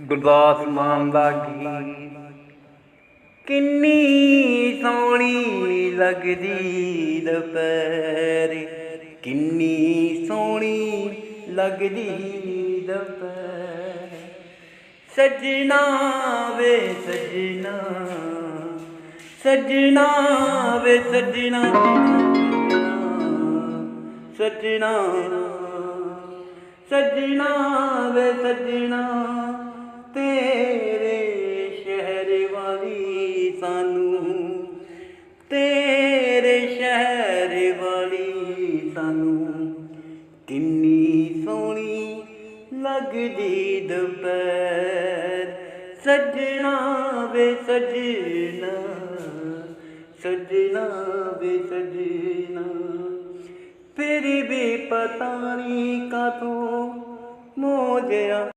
ਗੁਰਦਾਸ ਮਾਨ ਦਾ ਗੀਤ। ਕਿੰਨੀ ਸੋਹਣੀ ਲੱਗਦੀ ਦੁਪਹਿਰ। ਕਿੰਨੀ ਸੋਹਣੀ ਲੱਗਦੀ ਦੁਪਹਿਰ। ਸਜਣਾ ਵੇ ਸਜਣਾ ਸਜਣਾ ਵੇ ਸਜਣਾ ਸਜਣਾ। ਸਜਣਾ ਵੇ ਸਜਣਾ। ਸਾਨੂੰ। ਤੇਰੇ ਸ਼ਹਿਰ ਵਾਲੀ ਸਾਨੂੰ ਕਿੰਨੀ ਸੋਹਣੀ ਲੱਗਦੀ ਦੁਪਹਿਰ। ਸਜਣਾ ਵੇ ਸਜਣਾ ਸਜਣਾ ਵੇ ਸਜਣਾ। ਫਿਰ ਵੀ ਪਤਾ ਨਹੀਂ ਕਾਤੋਂ ਮੋਜਿਆ